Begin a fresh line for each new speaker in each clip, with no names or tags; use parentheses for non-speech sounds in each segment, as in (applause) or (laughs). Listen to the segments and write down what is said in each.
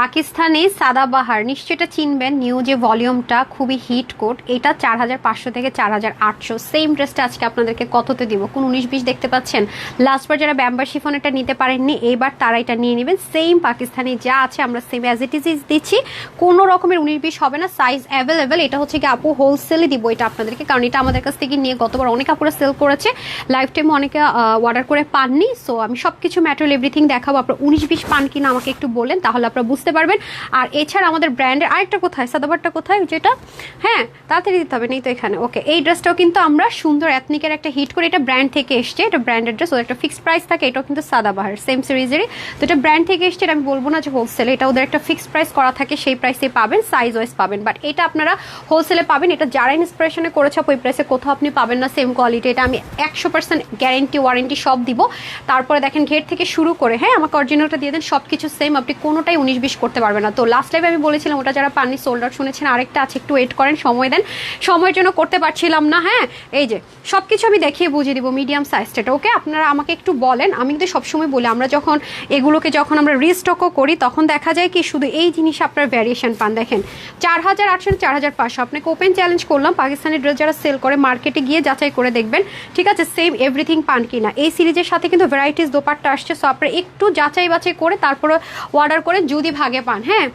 পাকিস্তানি সাদাবাহার, নিশ্চয়ই এটা চিনবেন নিউ যে ভলিউমটা খুবই হিট কোট এটা চার হাজার পাঁচশো থেকে চার হাজার আটশো। সেম ড্রেসটা আজকে আপনাদেরকে কততে দিব? কোন উনিশ বিশ দেখতে পাচ্ছেন? লাস্টবার যারা ব্যাম্বার শিফন এটা নিতে পারেননি এবার তারা এটা নিয়ে নেবেন। সেম পাকিস্তানি যা আছে, আমরা সেম অ্যাজ ইট ইজ দিচ্ছি। কোনো রকমের উনিশ বিশ হবে না সাইজ অ্যাভেলেবেল এটা হচ্ছে কি আপু হোলসেলে দিব এটা আপনাদেরকে, কারণ এটা আমাদের কাছ থেকে নিয়ে গতবার অনেক আপুরা সেল করেছে। লাইফ টাইমে অনেকে অর্ডার করে পাননি। সো আমি সব কিছু ম্যাটেরিয়াল এভরিথিং দেখাবো। আপনার উনিশ বিশ পান কিনা আমাকে একটু বলেন, তাহলে আপনারা বুঝতে পারবেন। আর এছাড়া আমাদের ব্র্যান্ডের আরেকটা কোথায়? সাদাবারটা কোথায়? যেটা? হ্যাঁ তাড়াতাড়ি দিতে হবে, নেই তো এখানে। ওকে, এই ড্রেসটাও কিন্তু আমরা সুন্দর এথনিকের একটা হিট করে এটা ব্র্যান্ড থেকে এসছে। এটা ব্র্যান্ডের ড্রেস, ওদের একটা ফিক্সড প্রাইস থাকে, এটাও কিন্তু সাদাবাহার, সেম সিরিজেরই। তো এটা ব্র্যান্ড থেকে এসছে, এটা আমি বলব না যে হোলসেলে এটা ওদের একটা ফিক্সড প্রাইস করা থাকে, সেই প্রাইসে পাবেন সাইজ ওয়াইজ পাবেন। বাট এটা আপনারা হোলসেলে পাবেন, এটা যারা ইন্সপিরেশনে করেছে ওই প্রাইসে কোথাও আপনি পাবেন না সেম কোয়ালিটি এটা আমি একশো পার্সেন্ট গ্যারেন্টি ওয়ারেন্টি সব দিব। তারপরে দেখেন, ঘের থেকে শুরু করে হ্যাঁ আমাকে অরিজিনালটা দিয়ে দেন সব কিছু সেম আপনি কোনোটাই উনিশ, বিশ করতে পারবে না। তো লাস্ট টাইম আমি বলেছিলাম, ওটা যারা পাননি সোল্ড আউট শুনেছেন, আরেকটা আছে, একটু ওয়েট করেন, সময় দেন। সময়ের জন্য করতে পারছিলাম না হ্যাঁ? এই যে সব কিছু আমি দেখিয়ে বুঝিয়ে দিব মিডিয়াম সাইজটা ওকে আপনারা আমাকে একটু বলেন, আমি কিন্তু সবসময় বলি, আমরা যখন এগুলোকে যখন আমরা রিস্টকও করি, তখন দেখা যায় কি, শুধু এই জিনিসে আপনার ভ্যারিয়েশন পান। দেখেন, চার হাজার আটশো, চার হাজার পাঁচশো আপনাকে ওপেন চ্যালেঞ্জ করলাম, পাকিস্তানি ড্রেস যারা সেল করে মার্কেটে গিয়ে যাচাই করে দেখবেন, ঠিক আছে সেম এভরিথিং পান কি না। এই সিরিজের সাথে কিন্তু ভ্যারাইটিস দোপারটা আসছে সো আপনারা একটু যাচাই বাছাই করে তারপরে অর্ডার করে, যদি ভাগে পান হ্যাঁ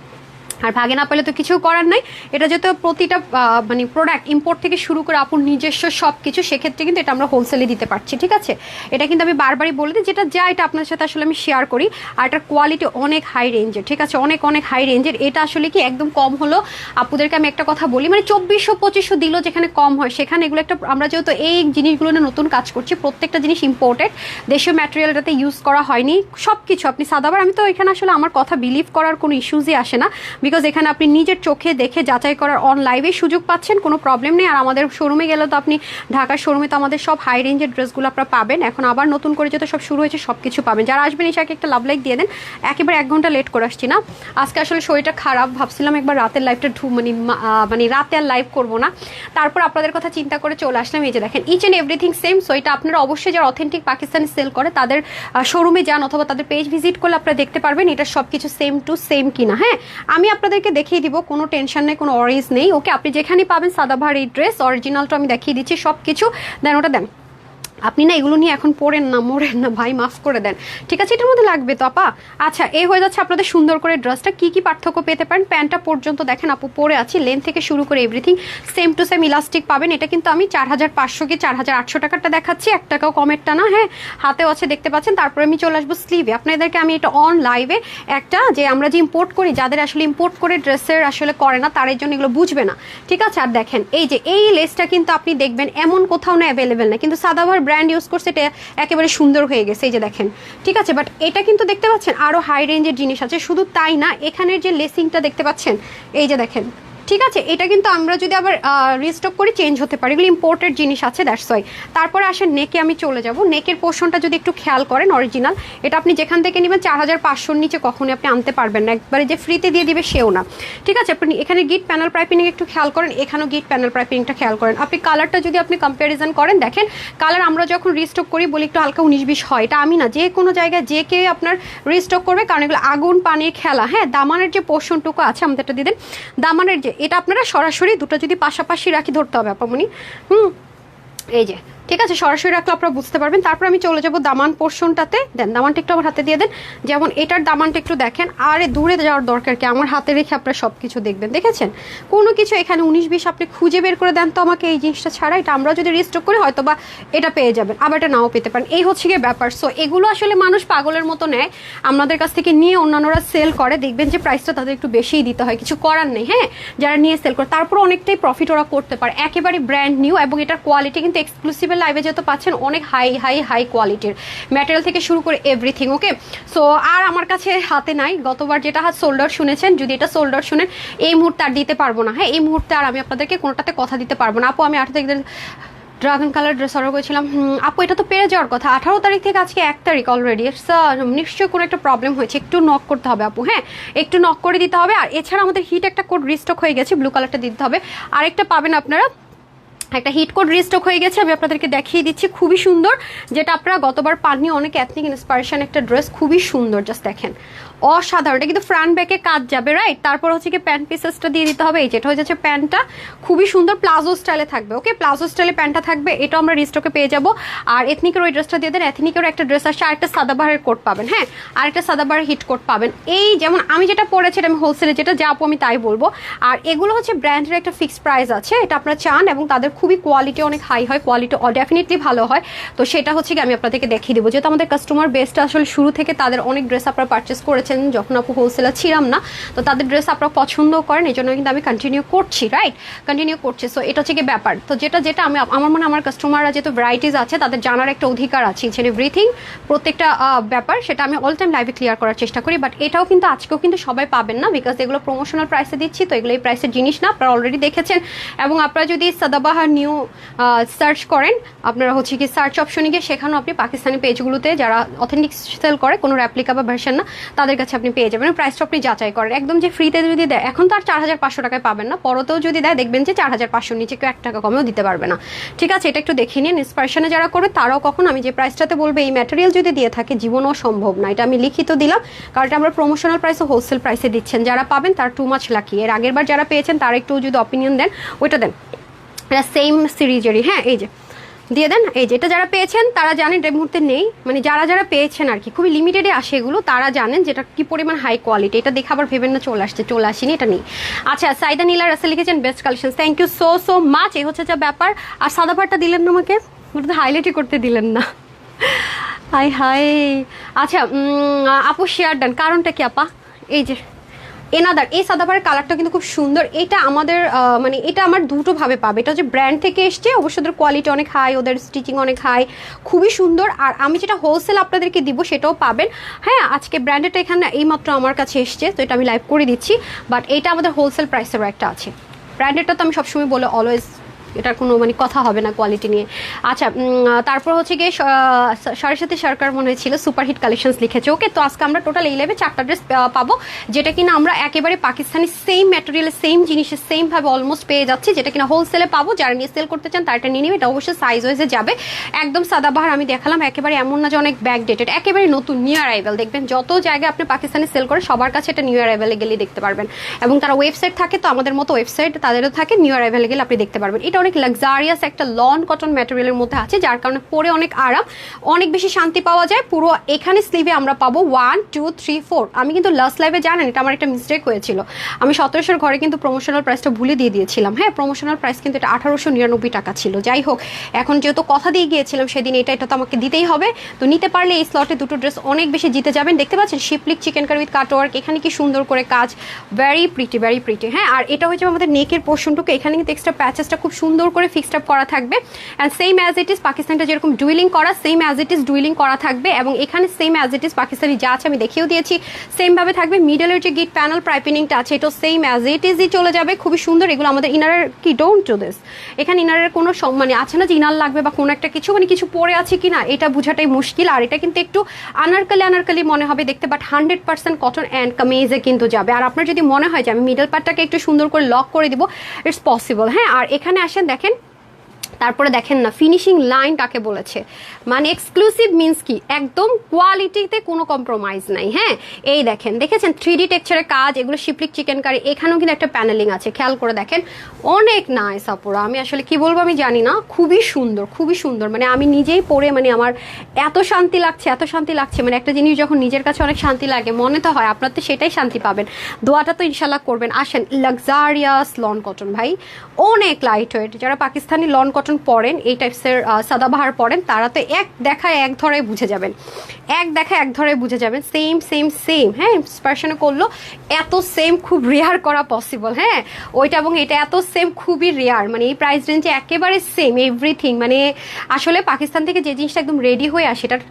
আর ভাগে না পেলে তো কিছু করার নাই। এটা যেহেতু প্রতিটা মানে প্রোডাক্ট ইম্পোর্ট থেকে শুরু করে আপুর নিজস্ব সব কিছু সেক্ষেত্রে কিন্তু এটা আমরা হোলসেলে দিতে পারছি, ঠিক আছে? এটা কিন্তু আমি বারবারই বলে দিই, যেটা যা এটা আপনার সাথে আসলে আমি শেয়ার করি, আর এটার কোয়ালিটি অনেক হাই রেঞ্জের ঠিক আছে? অনেক অনেক হাই রেঞ্জের এটা আসলে কি একদম কম হলো, আপুদেরকে আমি একটা কথা বলি মানে চব্বিশশো পঁচিশশো দিল যেখানে কম হয়, সেখানে এগুলো একটা, আমরা যেহেতু এই জিনিসগুলো নিয়ে নতুন কাজ করছি, প্রত্যেকটা জিনিস ইম্পোর্টেড দেশীয় ম্যাটেরিয়ালটাতে ইউজ করা হয়নি সব কিছু আপনি সাদাবার, আমি তো এখানে আসলে আমার কথা বিলিভ করার কোনো ইস্যুজই আসে না বিকজ এখানে আপনি নিজের চোখে দেখে যাচাই করার অন লাইভে সুযোগ পাচ্ছেন, কোনো প্রবলেম নেই। আর আমাদের শোরুমে গেলে তো আপনি ঢাকার শোরুমে তো আমাদের সব হাই রেঞ্জের ড্রেসগুলো আপনারা পাবেন। এখন আবার নতুন করে যেহেতু সব শুরু হয়েছে, সব কিছু পাবেন। যারা আসবেন, এসে একটা লাভ লাইক দিয়ে দেন। একেবারে এক ঘণ্টা লেট করে আসছি না। আজকে আসলে শরীরটা খারাপ, ভাবছিলাম একবার রাতের লাইভটা ঢু মানে মানে রাতে আর লাইভ করব না। তারপর আপনাদের কথা চিন্তা করে চলে আসলাম। এই যে দেখেন each and everything same so এটা আপনারা অবশ্যই যারা অথেন্টিক পাকিস্তানি সেল করে, তাদের শোরুমে যান অথবা তাদের পেজ ভিজিট করলে আপনারা দেখতে পারবেন, এটা সব কিছু সেম টু সেম কিনা। হ্যাঁ আমি আপনাদেরকে দেখিয়ে দিব, কোনো টেনশন নেই, কোনো অরিজ নেই। ওকে, আপনি যেখানে পাবেন সাদাভার এই ড্রেস অরিজিনালটা আমি দেখিয়ে দিচ্ছি সব কিছু দেন ওটা দেন। আপনি না এগুলো নিয়ে এখন পড়েন না, মরেন না, ভাই, মাফ করে দেন। ঠিক আছে, এটার মধ্যে লাগবে তো, আপা? আচ্ছা এই হয়ে যাচ্ছে আপনাদের সুন্দর করে ড্রেসটা। কি কি পার্থক্য পেতে পারেন? প্যান্টটা পর্যন্ত দেখেন আপু, পরে আছি লেন থেকে শুরু করে everything same to same elastic পাবেন, এটা কিন্তু আমি চার হাজার পাঁচশো কি চার হাজার আটশো টাকারটা দেখাচ্ছি এক টাকাও কমেরটা না হ্যাঁ? হাতেও আছে, দেখতে পাচ্ছেন। তারপরে আমি চলে আসব স্লিভে আপনাদেরকে আমি এটা অন লাইভে একটা যে আমরা যে ইম্পোর্ট করি, যাদের আসলে ইম্পোর্ট করে ড্রেসের আসলে করে না, তার জন্য এগুলো বুঝবে না। ঠিক আছে, আর দেখেন, এই যে, এই লেসটা কিন্তু আপনি দেখবেন, এমন কোথাও না অ্যাভেলেবেল না। কিন্তু সাদাভার ব্র্যান্ড ইউজ করছে, এটা একেবারে সুন্দর হয়ে গেছে, এই যে দেখেন। ঠিক আছে বাট এটা কিন্তু দেখতে পাচ্ছেন আরও হাই রেঞ্জের জিনিস আছে, শুধু তাই না, এখানের যে লেসিংটা দেখতে পাচ্ছেন, এই যে দেখেন। ঠিক আছে, এটা কিন্তু আমরা যদি আবার রিস্টক করি চেঞ্জ হতে পারি। এগুলো ইম্পোর্টেড জিনিস আছে দ্যাটস ওয়াই তারপরে আসেন নেকে আমি চলে যাব। নেকের পোর্শনটা যদি একটু খেয়াল করেন অরিজিনাল এটা আপনি যেখান থেকে নেবেন, চার হাজার পাঁচশোর নিচে কখনোই আপনি আনতে পারবেন না। একবারে যে ফ্রিতে দিয়ে দিবে, সেও না। ঠিক আছে, আপনি এখানে গিট প্যানেল প্রাইপিনিং একটু খেয়াল করেন, এখানেও গিট প্যানেল প্রাইপিনিংটা খেয়াল করেন। আপনি কালারটা যদি আপনি কম্প্যারিজন করেন, দেখেন কালার আমরা যখন রিস্টক করি, বলি একটু হালকা উনিশ বিশ হয়। এটা আমি না, যে কোনো জায়গায় যে কেউ আপনার রিস্টক করবে, কারণ এগুলো আগুন, পানির খেলা। হ্যাঁ দামানের যে পোর্শনটুকু আছে আমাদের এটা দিয়ে দেন। দামানের যে এটা আপনারা সরাসরি দুটো যদি পাশাপাশি রাখি ধরতে হবে আপামনি। হুম। এই যে, ঠিক আছে, সরাসরি রাখলে আপনারা বুঝতে পারবেন। তারপর আমি চলে যাব দামান পোর্শনটাতে। দেন, দামানটা একটু আমার হাতে দিয়ে দেন। যেমন এটার দামানটা একটু দেখেন, আরে দূরে যাওয়ার দরকার কি? আমার হাতে রেখে আপনারা সব কিছু দেখবেন, দেখেছেন? কোনো কিছু এখানে উনিশ বিশ আপনি খুঁজে বের করে দেন তো আমাকে এই জিনিসটা ছাড়া। এটা আমরা যদি রিস্টক করি হয়তো বা এটা পেয়ে যাবেন। আবার এটা নাও পেতে পারেন। এই হচ্ছে গিয়ে ব্যাপার। সো এগুলো আসলে মানুষ পাগলের মতো নেয়। আমাদের কাছ থেকে নিয়ে অন্যান্যরা সেল করে। দেখবেন যে প্রাইসটা তাদের একটু বেশিই দিতে হয়। কিছু করার নেই হ্যাঁ? যারা নিয়ে সেল করে তারপর অনেকটাই প্রফিট ওরা করতে পারে। একেবারে ব্র্যান্ড নিউ এবং এটার কোয়ালিটি কিন্তু এক্সক্লুসিভের লাইভে যেহেতু পাচ্ছেন অনেক হাই হাই হাই কোয়ালিটির ম্যাটেরিয়াল থেকে শুরু করে এভরিথিং ওকে সো আর আমার কাছে হাতে নাই, গতবার যেটা হাত সোল্ডার শুনেছেন, যদি এটা সোল্ডার শুনেন, এই মুহূর্তে আর দিতে পারব না হ্যাঁ? এই মুহূর্তে আর আমি আপনাদেরকে কোনোটাতে কথা দিতে পারব না। আপু, আমি আঠারো তারিখ ড্রাগন কালার ড্রেস অর্ডার করেছিলাম। আপু, এটা তো পেরে যাওয়ার কথা। আঠারো তারিখ থেকে আজকে এক তারিখ অলরেডি নিশ্চয়ই কোনো একটা প্রবলেম হয়েছে। একটু নক করতে হবে, আপু হ্যাঁ? একটু নক করে দিতে হবে। আর এছাড়া আমাদের হিট একটা কোড রিস্টক হয়ে গেছে ব্লু কালারটা দিতে হবে। আরেকটা পাবেন আপনারা একটা হিট কোড রিস্টক হয়ে গেছে, আমি আপনাদেরকে দেখিয়ে দিচ্ছি, খুবই সুন্দর, যেটা আপনারা গতবার পাননি, অনেক অ্যাথনিক ইন্সপারেশন একটা ড্রেস খুবই সুন্দর জাস্ট দেখেন। অসাধারণ। এটা কিন্তু ফ্রন্ট ব্যাকে কাজ যাবে রাইট তারপর হচ্ছে কি প্যান্ট পিসেসটা দিয়ে দিতে হবে। এই যেটা হয়ে যাচ্ছে প্যান্টটা খুবই সুন্দর প্লাজো স্টাইলে থাকবে ওকে প্লাজো স্টাইলে প্যান্টটা থাকবে এটা আমরা রিস্টকে পেয়ে যাব। আর এথনিকের ওই ড্রেসটা দিয়ে দেন এথনিকেরও একটা ড্রেস আসছে আর একটা সাদাবাহারের কোট পাবেন হ্যাঁ? আর একটা সাদাবাহারের হিট কোট পাবেন। এই যেমন আমি যেটা পরেছি, এটা আমি হোলসেলে যেটা, যা আমি তাই বলব। আর এগুলো হচ্ছে ব্র্যান্ডের একটা ফিক্সড প্রাইস আছে, এটা আপনারা চান এবং তাদের খুবই কোয়ালিটি অনেক হাই হয় কোয়ালিটি ডেফিনেটলি ভালো হয়। তো সেটা হচ্ছে কি আমি আপনাদেরকে দেখিয়ে দেবো। যেহেতু আমাদের কাস্টমার বেসটা আসলে শুরু থেকে তাদের অনেক ড্রেস আপনারা পারচেস করেছেন যখন আপু হোলসেলার ছিলাম না, তো তাদের ড্রেস আপনারা পছন্দ করেন, এই জন্য কিন্তু আমি কন্টিনিউ করছি রাইট কন্টিনিউ করছি। সো এটা হচ্ছে কি ব্যাপার। তো যেটা যেটা আমি, আমার মনে আমার কাস্টমাররা যেহেতু ভ্যারাইটিস আছে, তাদের জানার একটা অধিকার আছে ইচ এভরিথিং প্রত্যেকটা ব্যাপার, সেটা আমি অল টাইম লাইভে ক্লিয়ার করার চেষ্টা করি। বাট এটাও কিন্তু আজকেও কিন্তু সবাই পাবেন না বিকজ এগুলো প্রমোশনাল প্রাইসে দিচ্ছি, তো এগুলো এই প্রাইসের জিনিস না, আপনারা অলরেডি দেখেছেন। এবং আপনারা যদি সাদাবাহার নিউ সার্চ করেন, আপনারা হচ্ছে কি সার্চ অপশনে গিয়ে, সেখানেও আপনি পাকিস্তানি পেজগুলোতে যারা অথেন্টিক সেল করে, কোনো র্যাপ্লিকা বা ভার্সন না, তাদের কাছে আপনি পেয়ে যাবেন। প্রাইসটা আপনি যাচাই করেন। একদম যে ফ্রিতে যদি দেয়, এখন তো আর চার হাজার পাঁচশো টাকায় পাবেন না। পরতেও যদি দেয়, দেখবেন যে চার হাজার পাঁচশোর নিচে কেউ এক টাকা কমেও দিতে পারবে না। ঠিক আছে, এটা একটু দেখে নিন। ইন্সপারেশনে যারা করে তারাও কখন, আমি যে প্রাইসটাতে বলব, এই ম্যাটেরিয়াল যদি দিয়ে থাকে, জীবনও সম্ভব না। এটা আমি লিখিত দিলাম, কারণ এটা আমরা প্রমোশনাল প্রাইসে হোলসেল প্রাইসে দিচ্ছেন। যারা পাবেন, তার টু মাছ লাকি এর আগের বার যারা পেয়েছেন, তারা একটু যদি অপিনিয়ন দেন, ওইটা দেন। সেম সিরিজেরই হ্যাঁ এই যে। দিয়ে দেন। এই যে, এটা যারা পেয়েছেন, তারা জানেন এই মুহূর্তে নেই। মানে যারা যারা পেয়েছেন আর কি, খুবই লিমিটেডে আসে এগুলো, তারা জানেন যেটা কি পরিমাণ হাই কোয়ালিটি এটা দেখে আবার ভেবেন না, চলে আসছে, চলে আসেনি, এটা নেই। আচ্ছা সাইদা নীলা রাসেল লিখেছেন best collection thank you so so much এই হচ্ছে যা ব্যাপার। আর সাদা পাটটা দিলেন না আমাকে? ওটা হাইলাইটই করতে দিলেন না। হাই হাই আচ্ছা আপু শেয়ার ডান কারণটা কি আপা? এই যে এনাদার এই সাদাবারের কালারটা কিন্তু খুব সুন্দর। এটা আমাদের মানে এটা আমার দুটো ভাবে পাবে। এটা হচ্ছে ব্র্যান্ড থেকে এসছে, অবশ্য ওদের কোয়ালিটি অনেক হাই ওদের স্টিচিং অনেক হাই খুবই সুন্দর। আর আমি যেটা হোলসেল আপনাদেরকে দিব সেটাও পাবেন। হ্যাঁ আজকে ব্র্যান্ডেডটা এখানে এইমাত্র আমার কাছে এসছে, তো এটা আমি লাইভ করে দিচ্ছি। বাট এটা আমাদের হোলসেল প্রাইসেরও একটা আছে। ব্র্যান্ডেডটা তো আমি সবসময় বলে অলওয়েজ এটার কোনো মানে কথা হবে না কোয়ালিটি নিয়ে। আচ্ছা তারপর হচ্ছে গিয়ে সাড়ে সাথে সরকার মনে হয়েছিল সুপারহিট কালেকশনস লিখেছে। ওকে তো আজকে আমরা টোটাল এই লেভে চারটা ড্রেস পাবো, যেটা কিনা আমরা একেবারে পাকিস্তানি সেম ম্যাটেরিয়ালের সেম জিনিসের সেম ভাবে অলমোস্ট পেয়ে যাচ্ছি, যেটা কিনা হোলসেলে পাবো। যারা নিয়ে সেল করতে চান তারটা নিয়ে নেবে, এটা অবশ্যই সাইজ ওয়াইজে যাবে। একদম সাদাবাহার আমি দেখালাম, একেবারে এমন না যে অনেক ব্যাক ডেটেড একেবারে নতুন নিউ অ্যারাইভেল দেখবেন, যত জায়গায় আপনি পাকিস্তানি সেল করে সবার কাছে এটা নিউ অ্যারাইভেলে গেলে দেখতে পারবেন। এবং তারা ওয়েবসাইট থাকে, তো আমাদের মতো ওয়েবসাইট তাদেরও থাকে নিউ অ্যারাইভেলে গেলে আপনি দেখতে পারবেন। এটা অনেক লাক্সারিয়াস একটা লন কটন ম্যাটেরিয়ালের মধ্যে আছে, যার কারণে পরে অনেক আরাম, অনেক বেশি শান্তি পাওয়া যায়। পুরো এখানে স্লিভে আমরা পাবো ওয়ান টু থ্রি ফোর আমি কিন্তু লাস্ট লাইভে জানেন, এটা আমার একটা মিস্টেক হয়েছিল। আমি সতেরোশোর ঘরে কিন্তু প্রমোশনাল প্রাইসটা ভুলে দিয়ে দিয়েছিলাম। হ্যাঁ প্রমোশনাল প্রাইস কিন্তু এটা আঠারোশো নিরানব্বই টাকা ছিল। যাই হোক, এখন যেহেতু কথা দিয়ে গিয়েছিলাম, সেদিন এটা এটা তো আমাকে দিতেই হবে। তো নিতে পারলে এই স্লটে দুটো ড্রেস অনেক বেশি জিতে যাবেন। দেখতে পাচ্ছেন শিপলিক চিকেন কারি উইথ কাটওয়ার্ক এখানে কি সুন্দর করে কাজ। ভেরি প্রিটি ভেরি প্রিটি হ্যাঁ আর এটা হচ্ছে আমাদের নেকের পোর্শনটুকু এখানে কিন্তু এক্সট্রা প্যাচেসটা খুব সুন্দর করে ফিক্সড আপ করা থাকবে। And same as it is পাকিস্তানটা যেরকম ডুইলিং করা সেম অ্যাজ ইট ইজ ডুইলিং করা থাকবে। এবং এখানে same as it is Pakistani যা আছে আমি দেখিয়েও দিয়েছি। সেম ভাবে থাকবে মিডলের যে গিট প্যানেল প্রাইপিনিংটা আছে এটা সেম অ্যাজ ইট ইজই চলে যাবে। খুবই সুন্দর, এগুলো আমাদের ইনারের কি ডোন্ট টু দিস এখানে ইনারের কোনো মানে আছে না যে ইনার লাগবে বা কোনো একটা কিছু মানে কিছু পরে আছে কি না এটা বোঝাটাই মুশকিল। আর এটা কিন্তু একটু আনারকালি আনারকালি মনে হবে, দেখতে but hundred percent cotton and কামিজে কিন্তু যাবে। আর আপনার যদি মনে হয় যে আমি মিডল পার্টটাকে একটু সুন্দর করে লক করে দিব ইটস পসিবল হ্যাঁ আর এখানে আসেন দেখেন তারপরে দেখেন না ফিনিশিং লাইন কাকে বলেছে? মানে এক্সক্লুসিভ মিন্স কি? একদম কোয়ালিটিতে কোনো কম্প্রোমাইজ নাই হ্যাঁ? এই দেখেন, দেখেছেন? থ্রি ডি টেক্সচারের কাজ, এগুলো শিপলিক চিকেন কারি এখানেও কিন্তু একটা প্যানেলিং আছে, খেয়াল করে দেখেন। অনেক নাইস আপুরা। আমি আসলে কি বলব আমি জানি না, খুবই সুন্দর খুবই সুন্দর। মানে আমি নিজেই পরে মানে আমার এত শান্তি লাগছে, এত শান্তি লাগছে। মানে একটা জিনিস যখন নিজের কাছে অনেক শান্তি লাগে, মনে তো হয় আপনার তো সেটাই শান্তি পাবেন। দোয়াটা তো ইনশাল্লাহ করবেন। আসেন লাক্সারিয়াস লন কটন ভাই। অনেক লাইট ওয়েট যারা পাকিস্তানি লন কটন পরেন এই টাইপসের সাদাবাহার পরেন তারা তো এক দেখায় এক ধরে বুঝে যাবেন। এক দেখা এক ধরে বুঝে যাবেন। সেম সেম সেম হ্যাঁ? ইন্সপারেশনে করল, এত সেম খুব রেয়ার করা পসিবল হ্যাঁ? ওইটা এবং এটা এত সেম খুবই রেয়ার মানে এই প্রাইস রেঞ্জে একেবারে সেম এভরিথিং মানে আসলে পাকিস্তান থেকে যে জিনিসটা একদম রেডি হয়ে আসে, এটার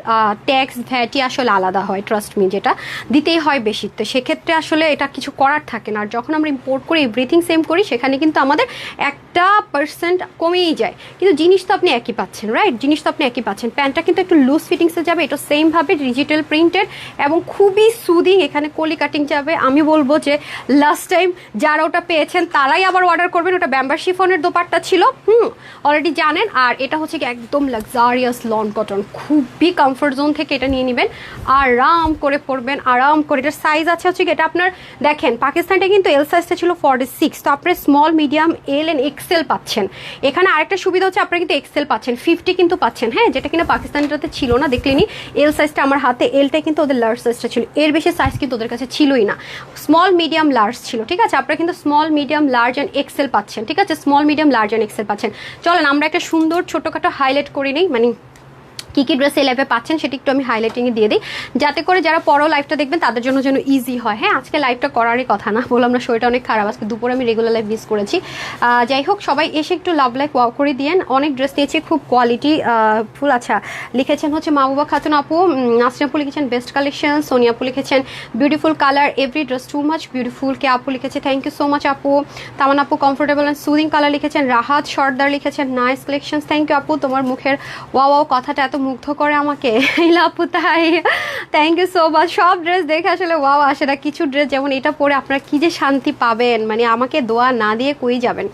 ট্যাক্স ভ্যাটি আসলে আলাদা হয় ট্রাস্ট মি যেটা দিতেই হয় বেশি। তো সেক্ষেত্রে আসলে এটা কিছু করার থাকে না। আর যখন আমরা ইম্পোর্ট করি এভরিথিং সেম করি, সেখানে কিন্তু আমাদের একটা পার্সেন্ট কমেই যায়। কিন্তু জিনিস তো আপনি একই পাচ্ছেন রাইট জিনিস তো আপনি একই পাচ্ছেন। প্যান্টটা কিন্তু একটু লুজ ফিটিংসে যাবে, এটা সেমভাবে ডিজিটাল প্রিন্টেড এবং খুবই সুদিং এখানে কলি কাটিং যাবে। আমি বলব যে লাস্ট টাইম যারা ওটা পেয়েছেন, তারাই আবার অর্ডার করবেন। ওটা ব্যাম্বার শিফনের দোপারটা ছিল, হুম অলরেডি জানেন। আর এটা হচ্ছে কি একদম লাক্সারিয়াস লন কটন খুবই কমফোর্ট জোন থেকে এটা নিয়ে নেবেন। আরাম করে পরবেন, আরাম করে। এটার সাইজ আছে হচ্ছে কি, এটা আপনার দেখেন, পাকিস্তানটা কিন্তু এল সাইজটা ছিল ফর্টি সিক্স তো আপনার small medium L and XL পাচ্ছেন। এখানে আরেকটা সুবিধা হচ্ছে আপনারা কিন্তু এক্সেল পাচ্ছেন ফিফটি কিন্তু পাচ্ছেন। হ্যাঁ যেটা কিনা পাকিস্তানটাতে ছিল না দেখলেনি এল সাইজটা আমার হাতে এলটা কিন্তু ওদের লার্জ সাইজটা ছিল। এর বেশি সাইজ কিন্তু ওদের কাছে ছিলই না। স্মল মিডিয়াম লার্জ ছিল, ঠিক আছে? আপনারা কিন্তু small medium large and XL পাচ্ছেন, ঠিক আছে? Small medium large and XL পাচ্ছেন। চলেন, আমরা একটা সুন্দর ছোটোখাটো হাইলাইট করে নিই মানে কী কী ড্রেস এই লাইফে পাচ্ছেন সেটি একটু আমি হাইলাইটিংয়ে দিয়ে দিই। যাতে করে যারা পরও লাইফটা দেখবেন তাদের জন্য যেন ইজি হয়। হ্যাঁ আজকে লাইফটা করারই কথা না বললাম না শরীরটা অনেক খারাপ। আজকে দুপুরে আমি রেগুলার লাইফ মিস করেছি। যাই হোক সবাই এসে একটু লাভ লাইফ ওয়াও করে দিয়েন। অনেক ড্রেস নিয়েছি খুব কোয়ালিটি ফুল। আচ্ছা লিখেছেন হচ্ছে মাহবুবা খাতুন আপু উম, লিখেছেন বেস্ট কালেকশন সোনিয়াপু লিখেছেন beautiful colour every dress too much beautiful কে আপু লিখেছে থ্যাংক ইউ সো মাচ আপু। তামান আপু কমফোর্টেবল অ্যান্ড সুদিং কালার লিখেছেন। রাহাত সর্দার লিখেছেন নাইস কালেকশন থ্যাংক ইউ আপু। তোমার মুখের ওয়া ওয়াও কথাটা এত মুগ্ধ করে আমাকে। তাই। থ্যাংক ইউ সো মাচ সব ড্রেস দেখে আসলে ওয়াও আসে না কিছু ড্রেস যেমন এটা পরে আপনারা কী যে শান্তি পাবেন। মানে আমাকে দোয়া না দিয়ে কই যাবেন?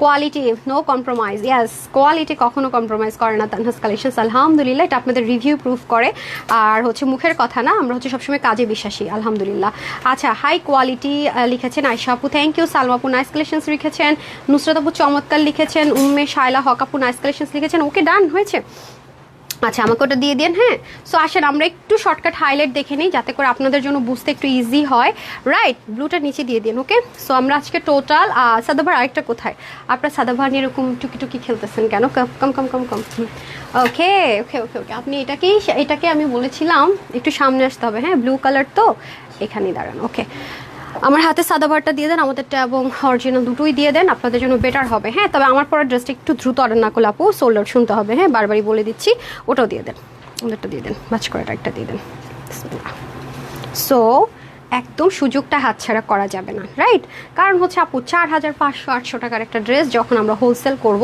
Quality no compromise yes quality কখনো কম্প্রোমাইজ করে না তানহাস কালেকশন আলহামদুলিল্লাহ, এটা আপনাদের রিভিউ প্রুফ করে। আর হচ্ছে মুখের কথা না, আমরা হচ্ছে সবসময় কাজে বিশ্বাসী। আলহামদুলিল্লাহ। আচ্ছা হাই কোয়ালিটি লিখেছেন আয়শা আপু। থ্যাংক ইউ সালমা আপু নাইস কালেকশনস লিখেছেন। নুসরাত আপু চমৎকার লিখেছেন। উম্মে শায়লা হক আপু নাইস কালেকশনস লিখেছেন। ওকে ডান হয়েছে। আচ্ছা আমাকে ওটা দিয়ে দিন হ্যাঁ? সো আসেন, আমরা একটু শর্টকাট হাইলাইট দেখে নিই, যাতে করে আপনাদের জন্য বুঝতে একটু ইজি হয়। রাইট ব্লুটা নিচে দিয়ে দিন ওকে সো আমরা আজকে টোটাল সাদাভার আরেকটা কোথায়? আপনার সাদাভার এরকম টুকি টুকি খেলতেছেন কেন? কম কম কম কম কম ওকে ওকে ওকে ওকে আপনি এটাকেই, এটাকে আমি বলেছিলাম, একটু সামনে আসতে হবে হ্যাঁ? ব্লু কালার তো, এখানেই দাঁড়ান ওকে আমার হাতে সাদা ভারটা দিয়ে দেন, আমাদেরটা এবং অরিজিনাল দুটোই দিয়ে দেন, আপনাদের জন্য বেটার হবে হ্যাঁ? তবে আমার পরে ড্রেসটা একটু দ্রুত অর্ডার না করলে আপু সোল্ডার শুনতে হবে হ্যাঁ? বারবারই বলে দিচ্ছি, ওটাও দিয়ে দেন, ওদেরটা দিয়ে দেন বাজ করাটা একটা দিয়ে দেন। সো একদম সুযোগটা হাতছাড়া করা যাবে না রাইট কারণ হচ্ছে আপু, চার হাজার পাঁচশো আটশো টাকার একটা ড্রেস যখন আমরা হোলসেল করব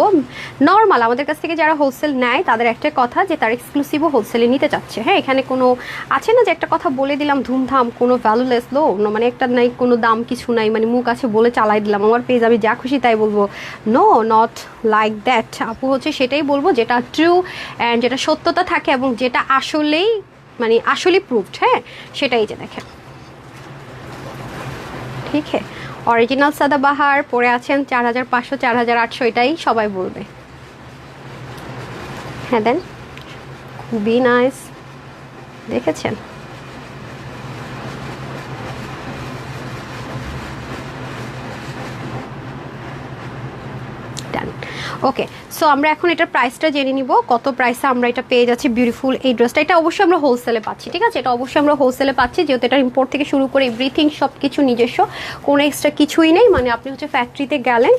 নর্মাল আমাদের কাছ থেকে যারা হোলসেল নেয়, তাদের একটা কথা যে তার এক্সক্লুসিভও হোলসেলে নিতে চাচ্ছে। হ্যাঁ এখানে কোনো আছে না যে একটা কথা বলে দিলাম, ধুমধাম, কোনো ভ্যালুলেস লো মানে একটা নাই, কোনো দাম কিছু নাই মানে মুখ আছে বলে চালাই দিলাম, আমার পেজ আমি যা খুশি তাই বলব। নো নট লাইক দ্যাট আপু হচ্ছে সেটাই বলব যেটা ট্রু অ্যান্ড যেটা সত্যতা থাকে এবং যেটা আসলেই মানে আসলেই প্রুফড হ্যাঁ? সেটাই যে দেখেন। ঠিক হ্যাঁ অরিজিনাল সাদাবাহার পরে আছেন চার হাজার পাঁচশো, চার হাজার আটশো, এটাই সবাই বলবে। হ্যাঁ দেন। খুবই নাইস দেখেছেন? ওকে সো আমরা এখন এটার প্রাইসটা জেনে নিব। কত প্রাইসে আমরা এটা পেয়ে যাচ্ছি বিউটিফুল এই ড্রেসটা এটা অবশ্যই আমরা হোলসেলে পাচ্ছি, ঠিক আছে? এটা অবশ্যই আমরা হোলসেলে পাচ্ছি, যেহেতু এটা ইম্পোর্ট থেকে শুরু করে এভরিথিং সব কিছু নিজস্ব। কোনো এক্সট্রা কিছুই নেই। মানে আপনি হচ্ছে ফ্যাক্টরিতে গেলেন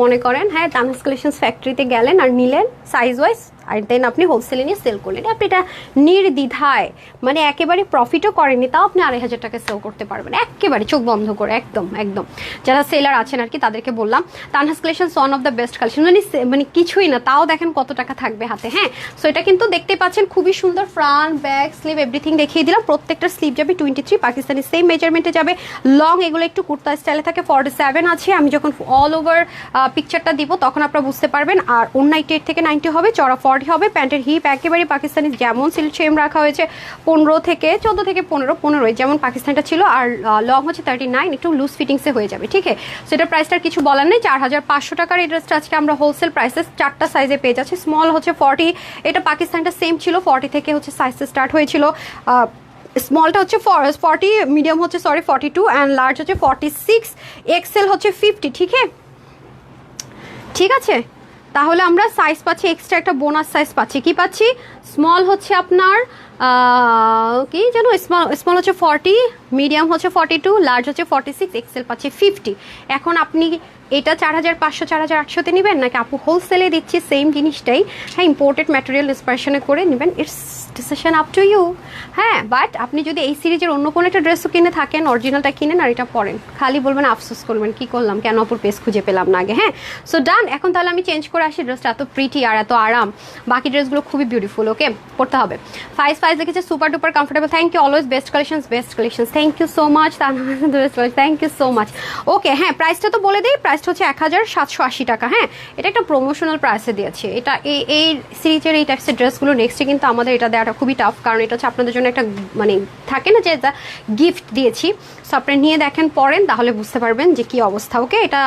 মনে করেন হ্যাঁ তানহাস কালেকশনস ফ্যাক্টরিতে গেলেন আর নিলেন সাইজ ওয়াইজ আর দেন আপনি হোলসেলে নিয়ে সেল করলেন। আপনি এটা নির্দ্বিধায় মানে একেবারে প্রফিটও করেননি, তাও আপনি আড়াই হাজার টাকা সেল করতে পারবেন। একেবারে চোখ বন্ধ করে, একদম একদম। যারা সেলার আছেন আর কি, তাদেরকে বললাম, Tanhas collection one of the best collection মানে মানে কিছুই না, তাও দেখেন কত টাকা থাকবে হাতে হ্যাঁ? সো এটা কিন্তু দেখতে পাচ্ছেন, খুবই সুন্দর ফ্রন্ট ব্যাক স্লিভ এভরিথিং দেখিয়ে দিলাম। প্রত্যেকটা স্লিভ যাবে টোয়েন্টি থ্রি পাকিস্তানি সেম মেজারমেন্টে যাবে। লং এগুলো একটু কুর্তা স্টাইলে থাকে ফর্টি সেভেন আছে। আমি যখন অল ওভার পিকচারটা দিব, তখন আপনারা বুঝতে পারবেন। আর ওন নাইনটি এইট থেকে নাইনটি হবে, চড়া ফর্টি হবে, প্যান্টের হিপ একেবারে পাকিস্তানি, যেমন সিল্ক সেম রাখা হয়েছে পনেরো থেকে চোদ্দ থেকে পনেরো, পনেরোই, যেমন পাকিস্তানটা ছিল, আর লং হচ্ছে থার্টি নাইন একটু লুজ ফিটিংসে হয়ে যাবে, ঠিক আছে? সেটার প্রাইসটার কিছু বলার নেই, চার হাজার পাঁচশো টাকার এই ড্রেসটা আজকে আমরা হোলসেল প্রাইসে চারটা সাইজে পেয়ে যাচ্ছি স্মল হচ্ছে ফর্টি এটা পাকিস্তানটা সেম ছিল ফর্টি থেকে হচ্ছে সাইজে স্টার্ট হয়েছিল স্মলটা হচ্ছে ফর্টি মিডিয়াম হচ্ছে sorry forty two and large হচ্ছে ফর্টি সিক্স এক্সেল হচ্ছে ফিফটি ঠিক আছে? ঠিক আছে? তাহলে আমরা সাইজ পাচ্ছি এক্সট্রা একটা বোনাস সাইজ পাচ্ছি। কি পাচ্ছি? স্মল হচ্ছে আপনার কি যেন স্মল স্মল হচ্ছে ফর্টি মিডিয়াম হচ্ছে ফর্টি টু লার্জ হচ্ছে ফর্টি সিক্স এক্সেল পাচ্ছে ফিফটি এখন আপনি এটা চার হাজার পাঁচশো, চার হাজার আটশোতে নেবেন নাকি আপু হোলসেলে দিচ্ছি সেম জিনিসটাই? হ্যাঁ ইম্পোর্টেড ম্যাটেরিয়াল ইন্সপারেশনে করে নেবেন it's decision up to you হ্যাঁ বাট আপনি যদি এই সিরিজের অন্য কোনো একটা ড্রেসও কিনে থাকেন অরিজিনালটা কিনেন আর এটা পরেন, খালি বলবেন আফসোস করবেন, কি করলাম? কেন অপর পেস খুঁজে পেলাম না আগে হ্যাঁ? সো ডান এখন তাহলে আমি চেঞ্জ করে আসি ড্রেসটা এত প্রিটি আর এত আরাম। বাকি ড্রেসগুলো খুবই বিউটিফুল ওকে পড়তে হবে। ফাইভ ফাইভ লিখেছে super duper comfortable thank you always best collection best collection thank you so much thank you so much okay হ্যাঁ প্রাইসটা তো বলে দিই। প্রাইসটা হচ্ছে এক হাজার সাতশো আশি টাকা হ্যাঁ? এটা একটা প্রমোশনাল প্রাইসে দিয়েছে। এটা এই এই সিরিজের এই টাইপসের ড্রেসগুলো নেক্সটে কিন্তু আমাদের এটা দেওয়াটা খুবই টাফ কারণ এটা হচ্ছে আপনাদের জন্য একটা মানে থাকে না যে গিফট দিয়েছি। সো আপনারা নিয়ে দেখেন, পড়েন, তাহলে বুঝতে পারবেন যে কি অবস্থা ওকে এটা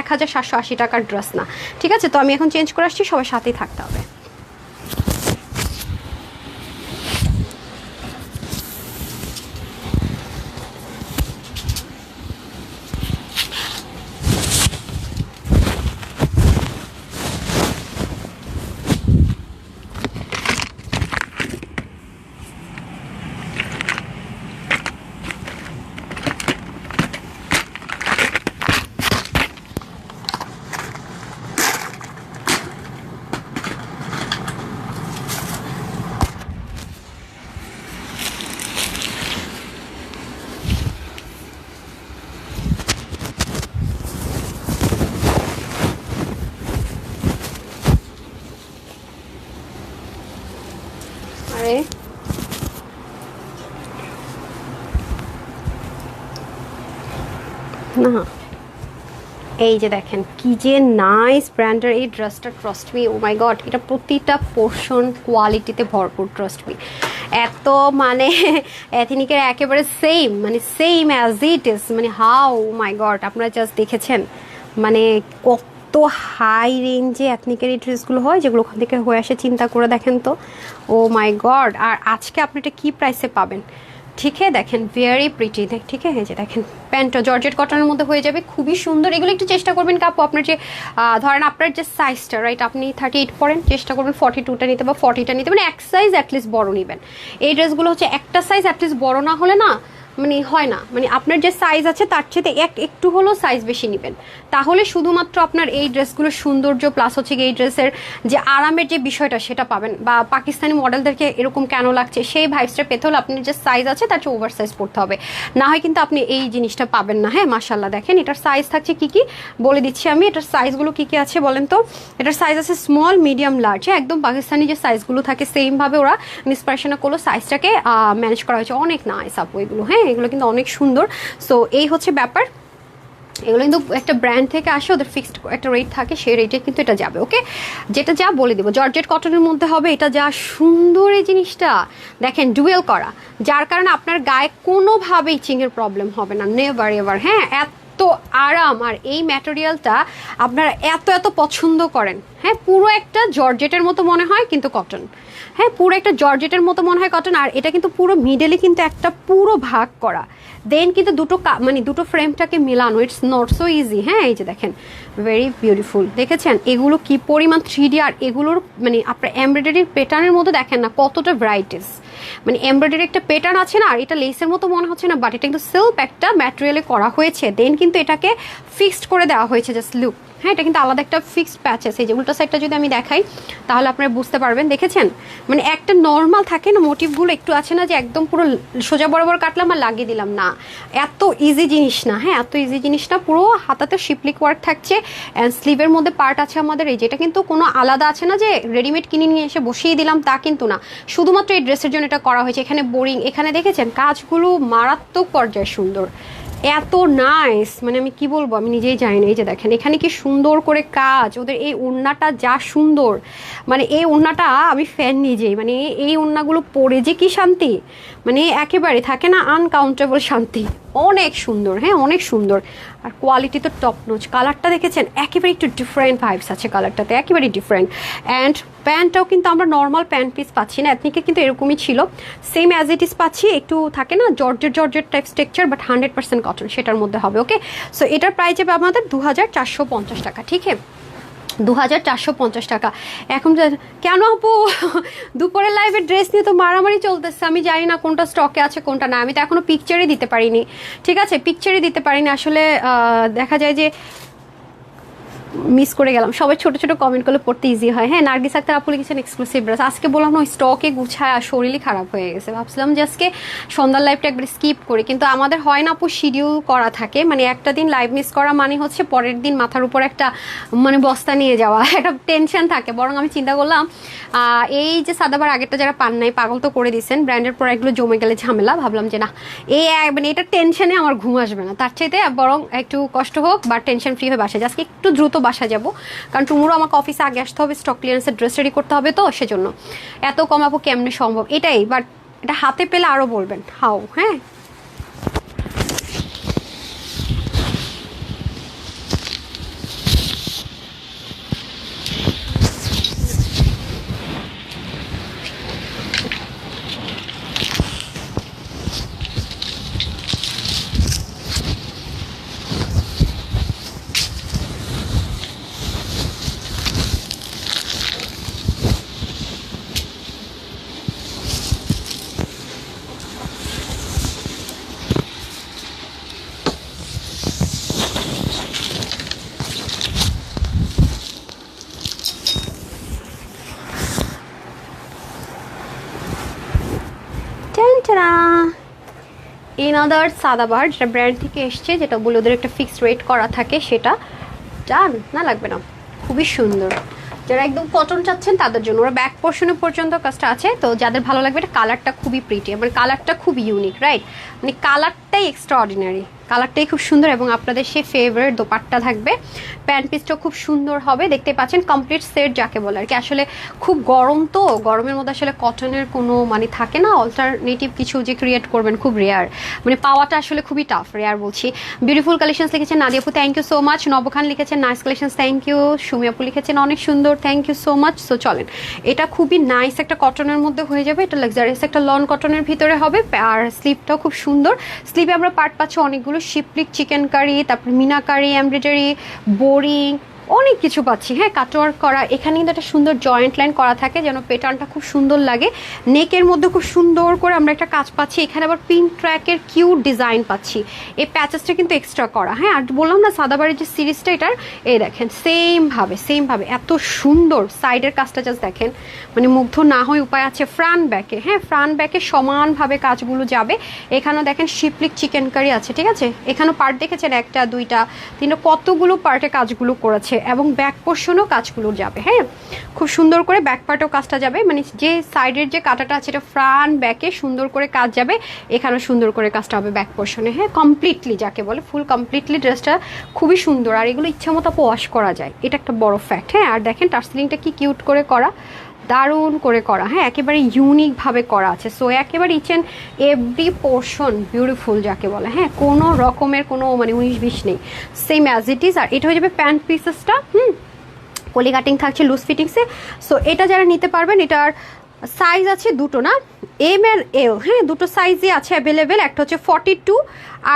এক হাজার সাতশো আশি টাকার ড্রেস না। ঠিক আছে? তো আমি এখন চেঞ্জ করে আসছি, সবার সাথেই থাকতে হবে আরে না এই যে দেখেন, কি যে নাইস ব্র্যান্ডের এই ড্রেসটা trust me oh my god এটা প্রতিটা পোর্শন কোয়ালিটিতে ভরপুর ট্রাস্ট মি এত মানে (laughs) অ্যাথেনিকের একেবারে সেম মানে সেম অ্যাজ ইট ইজ মানে হাউ মাই গড আপনারা জাস্ট দেখেছেন? মানে কত হাই রেঞ্জে অ্যাথনিকের এই ড্রেসগুলো হয়, যেগুলো ওখান থেকে হয়ে আসে, চিন্তা করে দেখেন তো। ও মাই গড আর আজকে আপনি এটা কী প্রাইসে পাবেন? ঠিক আছে দেখেন ভেরি প্রিটি ঠিক আছে যে দেখেন প্যান্টটা জর্জেট কটনের মধ্যে হয়ে যাবে, খুবই সুন্দর, এগুলো একটু চেষ্টা করবেন কাপু আপনার যে ধরেন আপনার যে সাইজটা রাইট আপনি থার্টি এইট পরেন, চেষ্টা করবেন ফর্টি টুটা নিতে বা ফর্টিটা নিতে মানে এক সাইজ অ্যাটলিস্ট বড় নেবেন। এই ড্রেসগুলো হচ্ছে একটা সাইজ অ্যাটলিস্ট বড় না হলে না মানে হয় না। মানে আপনার যে সাইজ আছে তার চেয়ে এক, একটু হলেও সাইজ বেশি নেবেন। তাহলে শুধুমাত্র আপনার এই ড্রেসগুলোর সৌন্দর্য প্লাস হচ্ছে এই ড্রেসের যে আরামের যে বিষয়টা সেটা পাবেন বা পাকিস্তানি মডেলদেরকে এরকম কেন লাগছে সেই ভাইবসটা পেতে হলে আপনার যে সাইজ আছে তার চেয়ে ওভার সাইজ পড়তে হবে। না হয় কিন্তু আপনি এই জিনিসটা পাবেন না হ্যাঁ? মাসাল্লাহ দেখেন এটার সাইজ থাকছে কি কি? বলে দিচ্ছি আমি, এটার সাইজগুলো কি কি আছে বলেন তো? এটার সাইজ আছে স্মল মিডিয়াম লার্জ একদম পাকিস্তানি যে সাইজগুলো থাকে সেমভাবে ওরা ইন্সপিরেশনে করল সাইজটাকে ম্যানেজ করা হয়েছে। অনেক নাইস আপু এগুলো হ্যাঁ? এগুলো কিন্তু অনেক সুন্দর। সো এই হচ্ছে ব্যাপার। এগুলো কিন্তু একটা ব্র্যান্ড থেকে আসে, ওদের ফিক্সড একটা রেট থাকে, সেই রেটে কিন্তু এটা যাবে ওকে যেটা যা বলে দেবো জর্জেট কটনের মধ্যে হবে এটা যা সুন্দর এই জিনিসটা। দেখেন ডুয়েল করা, যার কারণে আপনার গায়ে কোনোভাবে ইচিংয়ের প্রবলেম হবে না নেভার এভার হ্যাঁ? এত আরাম, আর এই ম্যাটেরিয়ালটা আপনারা এত এত পছন্দ করেন হ্যাঁ? পুরো একটা জর্জেটের মতো মনে হয়, কিন্তু কটন হ্যাঁ পুরো একটা জর্জেটের মতো মনে হয় কটন আর এটা কিন্তু পুরো মিডলে কিন্তু একটা পুরো ভাগ করা। দেন কিন্তু দুটো মানে দুটো ফ্রেমটাকে মেলানো ইটস নট সো ইজি হ্যাঁ এই যে দেখেন ভেরি বিউটিফুল দেখেছেন? এগুলো কি পরিমাণ থ্রি ডি আর এগুলোর মানে আপনার এমব্রয়ডারির প্যাটার্নের মধ্যে দেখেন না, কতটা ভ্যারাইটিস মানে এমব্রয়ডারি একটা প্যাটার্ন আছে না, আর এটা লেসের মতো মনে হচ্ছে না বাট এটা কিন্তু সেলফ একটা ম্যাটেরিয়ালে করা হয়েছে। দেন কিন্তু এটাকে ফিক্সড করে দেওয়া হয়েছে জাস্ট লুক হ্যাঁ এটা কিন্তু আলাদা একটা ফিক্সড প্যাচ আছে। এই যে উল্টো সাইডটা যদি আমি দেখাই, তাহলে আপনারা বুঝতে পারবেন। দেখেছেন? মানে একটা নর্মাল থাকে না মোটিভগুলো একটু আছে না যে একদম পুরো সোজা বরাবর কাটলাম আর লাগিয়ে দিলাম। না, এত ইজি জিনিস না। হ্যাঁ এত ইজি জিনিস না। পুরো হাতাতে শিপলিক ওয়ার্ক থাকছে অ্যান্ড স্লিভের মধ্যে পার্ট আছে আমাদের। এই যেটা কিন্তু কোনো আলাদা আছে না যে রেডিমেড কিনে নিয়ে এসে বসিয়ে দিলাম, তা কিন্তু না। শুধুমাত্র এই ড্রেসের জন্য এটা করা হয়েছে। এখানে বোরিং এখানে দেখেছেন? কাজগুলো মারাত্মক পর্যায়ে সুন্দর। এত নাইস মানে আমি কি বলব, আমি নিজেই জানি না, এই যে দেখেন, এখানে কি সুন্দর করে কাজ, ওদের এই ওড়নাটা যা সুন্দর মানে এই ওড়নাটা আমি ফ্যান নিজেই মানে এই ওড়নাগুলো পরে যে কি শান্তি মানে একেবারে থাকে না আনকাউন্টেবল শান্তি। অনেক সুন্দর হ্যাঁ অনেক সুন্দর। আর কোয়ালিটি তো টপ নোচ কালারটা দেখেছেন? একেবারে একটু ডিফারেন্ট ভাইবস আছে কালারটাতে একেবারে ডিফারেন্ট অ্যান্ড প্যান্টটাও কিন্তু আমরা নর্মাল প্যান্ট পিস পাচ্ছি না এথনিকে কিন্তু এরকমই ছিল। সেম অ্যাজ ইট ইস পাচ্ছি, একটু থাকে না জর্জের জর্জের type structure but hundred percent cotton সেটার মধ্যে হবে ওকে সো এটার প্রাইস যাবে আমাদের দু হাজার চারশো পঞ্চাশ টাকা, ঠিক দু হাজার চারশো পঞ্চাশ টাকা। এখন কেন আপু? দুপুরের লাইভে ড্রেস নিয়ে তো মারামারি চলতেছে। আমি জানি না কোনটা স্টকে আছে, কোনটা না। আমি তো এখনও পিকচারই দিতে পারিনি। ঠিক আছে পিকচারই দিতে পারিনি। আসলে দেখা যায় যে মিস করে গেলাম। সবাই ছোট ছোট কমেন্ট করলে পড়তে ইজি হয়। হ্যাঁ নার্গিস আক্তার আপু লিখেছেন এক্সক্লুসিভ ড্রেস আজকে বললাম না ওই স্টকে গুছায় আর শরীরই খারাপ হয়ে গেছে। ভাবছিলাম যে আজকে সন্ধ্যার লাইভটা একবার স্কিপ করি। কিন্তু আমাদের হয় না আপু শিডিউল করা থাকে। মানে একটা দিন লাইভ মিস করা মানে হচ্ছে পরের দিন মাথার উপর একটা মানে বস্তা নিয়ে যাওয়া। (laughs) একটা টেনশন থাকে। বরং আমি চিন্তা করলাম এই যে সাদাবার আগেরটা যারা পান নাই, পাগল তো করে দিয়েছেন ব্র্যান্ডের প্রোডাক্টগুলো জমে গেলে ঝামেলা। ভাবলাম যে না, এই মানে এটা টেনশনে আমার ঘুম আসবে না। তার চাইতে বরং একটু কষ্ট হোক বা টেনশন ফ্রি হয়ে বাসা আজকে একটু দ্রুত বাসা যাব। কারণ টুমুরও আমাকে অফিসে আগে আসতে হবে স্টক ক্লিয়ারেন্সের ড্রেস রেডি করতে হবে তো, সেজন্য। এত কম আপু কেমনে সম্ভব? এটাই বাট এটা হাতে পেলে আরও বলবেন। হাও হ্যাঁ? ইন সাদা সাদাবার যেটা ব্র্যান্ড থেকে এসছে, যেটা বলে ওদের একটা ফিক্সড রেট করা থাকে, সেটা ডান না লাগবে না। খুবই সুন্দর। যারা একদম কটন চাচ্ছেন, তাদের জন্য। ওরা ব্যাক পোর্শনে পর্যন্ত কাজটা আছে, তো যাদের ভালো লাগবে, এটা কালারটা খুবই প্রিটি মানে কালারটা খুব ইউনিক রাইট মানে কালারটাই এক্সট্রা অর্ডিনারি কালারটাই খুব সুন্দর এবং আপনাদের সেই ফেভারিট দোপাট্টা থাকবে। প্যান্ট পিসটাও খুব সুন্দর হবে, দেখতে পাচ্ছেন কমপ্লিট সেট যাকে বলে আর কি। আসলে খুব গরম তো, গরমের মধ্যে আসলে কটনের কোনো মানে থাকে না অল্টারনেটিভ কিছু যে ক্রিয়েট করবেন খুব রেয়ার মানে পাওয়াটা আসলে খুবই টাফ রেয়ার বলছি। বিউটিফুল কালেকশনস লিখেছেন নাদিয়াপু থ্যাংক ইউ সো মাচ নবখান লিখেছেন নাইস কালেকশনস থ্যাংক ইউ সুমিয়াপু লিখেছেন, অনেক সুন্দর thank you so much so চলেন, এটা খুবই নাইস একটা কটনের মধ্যে হয়ে যাবে, এটা লাক্সারিয়াস একটা লন কটনের ভিতরে হবে, আর স্লিপটাও খুব সুন্দর। স্লিপে আমরা পার্ট পাচ্ছি অনেকগুলো শিপলিক চিকেন কারি তারপর মিনা কারি এমব্রয়ডারি বোরিং অনেক কিছু পাচ্ছি। হ্যাঁ কাটওয়ার্ক করা, এখানে কিন্তু একটা সুন্দর জয়েন্ট লাইন করা থাকে, যেন প্যাটার্নটা খুব সুন্দর লাগে। নেকের মধ্যে খুব সুন্দর করে আমরা একটা কাজ পাচ্ছি। এখানে আবার পিন ট্র্যাকের কিউট ডিজাইন পাচ্ছি। এই প্যাচেসটা কিন্তু এক্সট্রা করা। হ্যাঁ আর বললাম না, সাদাবাড়ির যে সিরিজটা, এটার, এই দেখেন সেমভাবে সেমভাবে এত সুন্দর সাইডের কাজটা জাস্ট দেখেন। মানে মুগ্ধ না হয়ে উপায় আছে ফ্রান্ট ব্যাকে হ্যাঁ ফ্রান্ট ব্যাকে সমানভাবে কাজগুলো যাবে। এখানেও দেখেন শিপলিক চিকেন কারি আছে, ঠিক আছে? এখানেও পার্ট দেখেছেন? একটা, দুইটা, তিনটা, কতগুলো পার্টে কাজগুলো করেছে। এবং ব্যাক পোর্শনও কাজগুলো যাবে হ্যাঁ? খুব সুন্দর করে ব্যাক পার্টও কাজটা যাবে মানে যে সাইডের যে কাটাটা আছে এটা ফ্রন্ট ব্যাকে সুন্দর করে কাজ যাবে, এখানেও সুন্দর করে কাজটা হবে ব্যাক পোর্শনে হ্যাঁ? কমপ্লিটলি যাকে বলে ফুল কমপ্লিটলি ড্রেসটা খুবই সুন্দর, আর এগুলো ইচ্ছা মতো ওয়াশ করা যায়, এটা একটা বড় ফ্যাক্ট হ্যাঁ? আর দেখেন টার্সিলিংটা কি কিউট করে করা দারুণ করে করা হ্যাঁ একেবারে ইউনিকভাবে করা আছে। সো একেবারে each and every portion beautiful যাকে বলে হ্যাঁ কোনো রকমের কোনো মানে উনিশ বিশ নেই। সেম অ্যাজ ইট ইজ আর এটা হয়ে যাবে প্যান্ট পিসেসটা হুম কলি কাটিং থাকছে লুজ ফিটিংসে সো এটা যারা নিতে পারবেন, এটার সাইজ আছে দুটো না? এম এর এল হ্যাঁ দুটো সাইজই আছে অ্যাভেলেবেল একটা হচ্ছে ফর্টি টু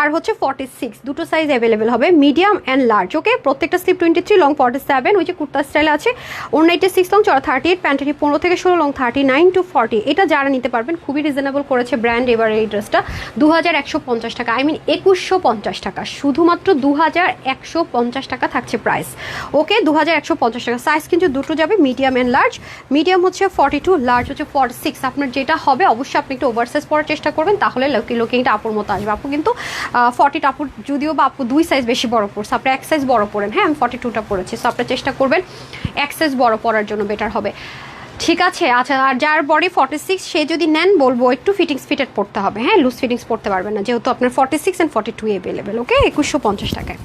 আর হচ্ছে ফর্টি সিক্স দুটো সাইজ অ্যাভেলেবেল হবে মিডিয়াম অ্যান্ড লার্জ ওকে প্রত্যেকটা sleeve twenty three long forty seven ওই যে কুর্তা স্টাইল আছে। ওর নাইটে সিক্স লং চড়া থার্টি এইট প্যান্টারি পনেরো থেকে ষোলো long thirty nine to forty এটা যারা নিতে পারবেন, খুবই রিজনেবল করেছে ব্র্যান্ড এবার এই ড্রেসটা দু হাজার একশো পঞ্চাশ টাকা আই মিন একুশশো পঞ্চাশ টাকা, শুধুমাত্র দু হাজার একশো পঞ্চাশ টাকা থাকছে প্রাইস ওকে দু হাজার একশো পঞ্চাশ টাকা সাইজ কিন্তু দুটো যাবে মিডিয়াম অ্যান্ড লার্জ মিডিয়াম হচ্ছে ফর্টি টু লার্জ হচ্ছে ফর্টি সিক্স আপনার যেটা হবে, অবশ্যই আপনি একটু ওভারসাইজ পরার চেষ্টা করবেন, তাহলে লুকি লুকিংটা আপুর মতো আসবে। আপু কিন্তু ফর্টি আপুর যদিও বা আপু দুই সাইজ বেশি বড় পড়ছে, আপনি এক সাইজ বড় পড়েন। হ্যাঁ আমি ফর্টি টুটা পড়েছি সো আপনার চেষ্টা করবেন এক সাইজ বড় পড়ার জন্য বেটার হবে। ঠিক আছে আচ্ছা আর যার বডি ফর্টি সিক্স সে যদি নেন, বলব একটু ফিটিংস ফিটেড পড়তে হবে। হ্যাঁ লুজ ফিটিংস পড়তে পারবেন না, যেহেতু আপনার forty six and forty two available okay একুশশো পঞ্চাশ টাকায়।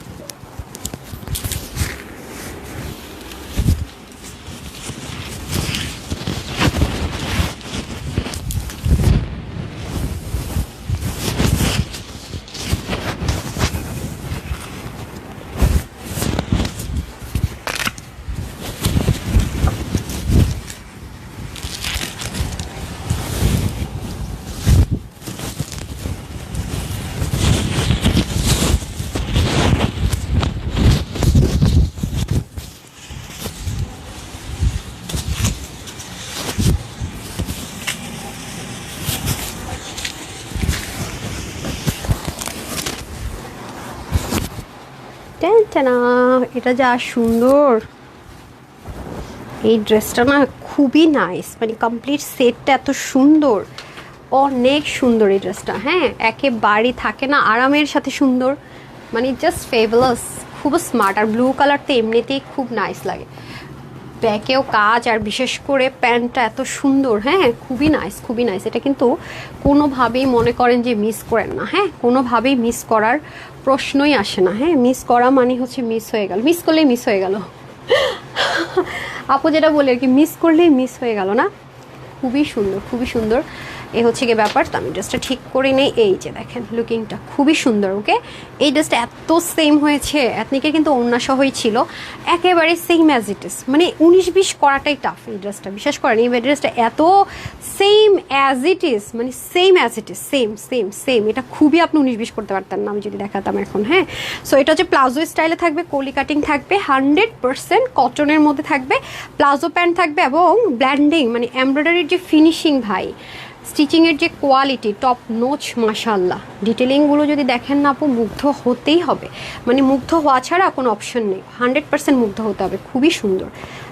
টেন টেনা, এটা যা সুন্দর। এই ড্রেসটা না খুবই নাইস মানে কমপ্লিট সেটটা এত সুন্দর। অনেক সুন্দর এই ড্রেসটা হ্যাঁ একেবারেই থাকে না আরামের সাথে সুন্দর মানে জাস্ট ফেভলাস খুব স্মার্ট আর ব্লু কালার তো এমনিতেই খুব নাইস লাগে। ব্যাকেও কাজ, আর বিশেষ করে প্যান্টটা এত সুন্দর হ্যাঁ খুবই নাইস খুবই নাইস এটা কিন্তু কোনোভাবেই মনে করেন যে মিস করেন না হ্যাঁ কোনোভাবেই মিস করার প্রশ্নই আসে না হ্যাঁ? মিস করা মানে হচ্ছে মিস হয়ে গেল। মিস করলেই মিস হয়ে গেল। আপু যেটা বলে আর কি মিস করলেই মিস হয়ে গেল না? খুবই সুন্দর খুবই সুন্দর। এ হচ্ছে গিয়ে ব্যাপার, তো আমি ড্রেসটা ঠিক করে নেই। এই যে দেখেন লুকিংটা খুবই সুন্দর ওকে এই ড্রেসটা এত সেম হয়েছে এথনিকের কিন্তু অন্যা সহই ছিল। একেবারে সেম অ্যাজ ইট ইস মানে উনিশ বিশ করাটাই টাফ এই ড্রেসটা বিশ্বাস করেন, এই ড্রেসটা এত সেম অ্যাজ ইট ইস মানে same as it is same same same এটা খুবই আপনি উনিশ বিশ করতে পারতেন না, আমি যদি দেখাতাম এখন হ্যাঁ? সো এটা হচ্ছে প্লাজো স্টাইলে থাকবে, কলি কাটিং থাকবে হান্ড্রেড পার্সেন্ট কটনের মধ্যে থাকবে, প্লাজো প্যান্ট থাকবে এবং ব্ল্যান্ডিং মানে এমব্রয়ডারির যে ফিনিশিং ভাই স্টিচিংয়ের যে কোয়ালিটি টপ নোচ মাশাল্লাহ ডিটেলিংগুলো যদি দেখেন না আপু, মুগ্ধ হতেই হবে। মানে মুগ্ধ হওয়া ছাড়া কোনো অপশন নেই। হান্ড্রেড পার্সেন্ট মুগ্ধ হতে হবে। খুবই সুন্দর।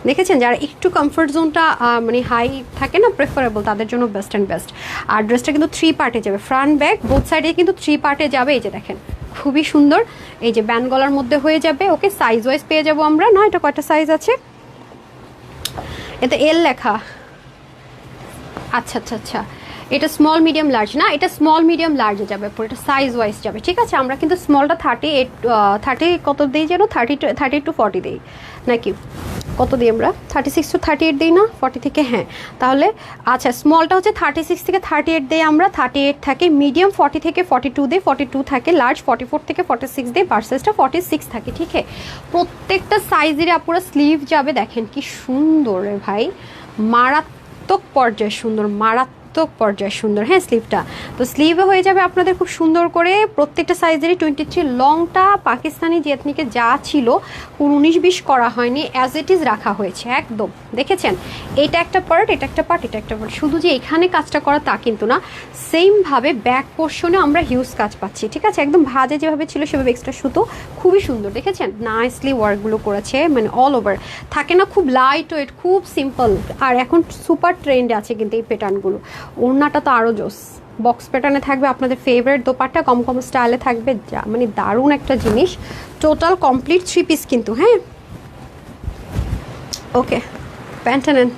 দেখেছেন? যারা একটু কমফোর্ট জোনটা মানে হাই থাকে না প্রেফারেবল তাদের জন্য বেস্ট অ্যান্ড বেস্ট আর ড্রেসটা কিন্তু থ্রি পার্টে যাবে। ফ্রন্ট ব্যাক বোথ সাইডে কিন্তু থ্রি পার্টে যাবে। এই যে দেখেন, খুবই সুন্দর। এই যে ব্যান্ড গলার মধ্যে হয়ে যাবে। ওকে সাইজ ওয়াইজ পেয়ে যাব আমরা। না, এটা কয়টা সাইজ আছে? এতে এল লেখা। আচ্ছা আচ্ছা আচ্ছা। এটা স্মল মিডিয়াম লার্জ না, এটা স্মল মিডিয়াম লার্জে যাবে পুরো এটা সাইজ ওয়াইজ যাবে, ঠিক আছে? আমরা কিন্তু স্মলটা থার্টি এইট থার্টি কত দিই যেন? Thirty two thirty two forty দিই নাকি কত দিই আমরা? Thirty six two thirty eight দিই না? ফর্টি থেকে হ্যাঁ। তাহলে আচ্ছা স্মলটা হচ্ছে থার্টি সিক্স থেকে থার্টি এইট দিই আমরা থার্টি এইট থাকে মিডিয়াম ফর্টি থেকে ফর্টি টু দিই ফর্টি টু থাকে লার্জ ফর্টি ফোর থেকে ফর্টি সিক্স দিই বার্সেসটা ফর্টি সিক্স থাকে, ঠিক আছে? প্রত্যেকটা সাইজের আপুরা স্লিভ যাবে, দেখেন কি সুন্দর রে ভাই। মারাত্মক পর্যায়ে সুন্দর, মারাত্মক পর্যায়ে সুন্দর হ্যাঁ স্লিভটা তো স্লিভে হয়ে যাবে আপনাদের খুব সুন্দর করে প্রত্যেকটা সাইজেরই টোয়েন্টি থ্রি লংটা পাকিস্তানি জেতনিকে যা ছিল উনিশ বিশ করা হয়নি অ্যাজ ইট ইজ রাখা হয়েছে, একদম। দেখেছেন? এটা একটা পার্ট এটা একটা পার্ট এটা একটা পার্ট শুধু যে এখানে কাজটা করা তা কিন্তু না সেমভাবে ব্যাক পোর্শনে আমরা হিউজ কাজ পাচ্ছি, ঠিক আছে? একদম ভাজে যেভাবে ছিল, সেভাবে এক্সট্রা সুতো, খুবই সুন্দর, দেখেছেন? নাইসলি ওয়ার্কগুলো করেছে মানে অল ওভার থাকে না, খুব লাইট ওয়েট খুব সিম্পল আর এখন সুপার ট্রেন্ড আছে কিন্তু এই প্যাটার্নগুলো ওড়নাটা তো আরও জোস। বক্স প্যাটার্নে থাকবে আপনাদের ফেভারিট দোপাটা কম কম স্টাইলে থাকবে যা মানে দারুণ একটা জিনিস। টোটাল কমপ্লিট থ্রি পিস কিন্তু হ্যাঁ? ওকে প্যান্টটা নেন।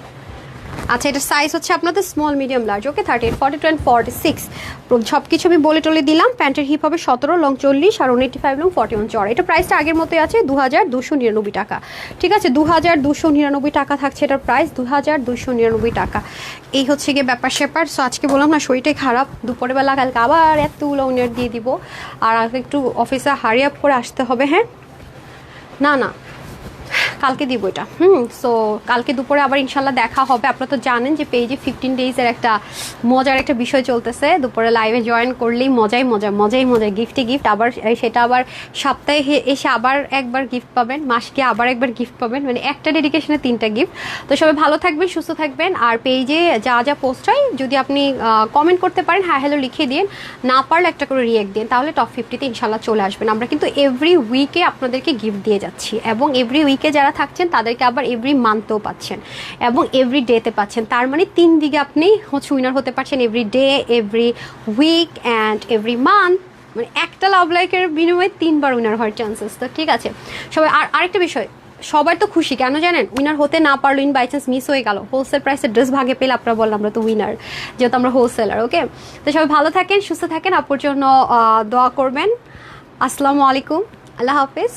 আচ্ছা এটা সাইজ হচ্ছে আপনাদের small medium large okay thirty eight forty two and forty six সব কিছু আমি বলে টলে দিলাম, প্যান্টের হিপ হবে সতেরো লং চল্লিশ, আর eighty five long forty one চড় এটা প্রাইসটা আগের মতোই আছে দু হাজার দুশো নিরানব্বই টাকা। ঠিক আছে দু হাজার দুশো নিরানব্বই টাকা থাকছে এটার প্রাইস দু হাজার দুশো নিরানব্বই টাকা। এই হচ্ছে গিয়ে ব্যাপার স্যাপার। সো আজকে বললাম না, শরীরটাই খারাপ। দুপুরের বেলা কালকে আবার এতগুলো উনিয়ার দিয়ে দিব। আর একটু অফিসে হারি আপ করে আসতে হবে হ্যাঁ? না না। কালকে দিব এটা। হুম সো কালকে দুপুরে আবার ইনশাল্লাহ দেখা হবে। আপনারা তো জানেন যে পেজে ফিফটিন ডেজের একটা মজার একটা বিষয় চলতেছে। দুপুরে লাইভে জয়েন করলেই মজাই মজা মজাই মজা গিফটে গিফট আবার সেটা আবার সপ্তাহে এসে আবার একবার গিফট পাবেন, মাসকে আবার একবার গিফট পাবেন। মানে একটা ডেডিকেশনে তিনটা গিফট তো সবাই ভালো থাকবেন, সুস্থ থাকবেন। আর পেজে যা যা পোস্ট হয়, যদি আপনি কমেন্ট করতে পারেন হ্যাঁ হ্যালো লিখে দিন। না পারলে একটা করে রিয়েক্ট দিন। তাহলে টপ ফিফটিতে ইনশাল্লাহ চলে আসবেন। আমরা কিন্তু এভরি উইকে আপনাদেরকে গিফট দিয়ে যাচ্ছি। এবং এভরি উইকে যারা থাকছেন, তাদেরকে আবার এভরি মান্থেও পাচ্ছেন এবং এভরি ডেতে পাচ্ছেন। তার মানে তিন দিকে আপনি হচ্ছে উইনার হতে পারছেন every day every week and every month মানে একটা লাভ লাইকের বিনিময়ে তিনবার উইনার হওয়ার চান্সেস তো, ঠিক আছে? সবাই, আর আরেকটা বিষয়, সবাই তো খুশি, কেন জানেন? উইনার হতে না পারল ইন বাই চান্স মিস হয়ে গেল। হোলসেল প্রাইসের ড্রেস ভাগে পেলে আপনারা বললাম, আমরা তো উইনার যেহেতু আমরা হোলসেলার ওকে তো সবাই ভালো থাকেন, সুস্থ থাকেন। আপুর জন্য দোয়া করবেন। আসসালামু আলাইকুম। আল্লাহ হাফিজ।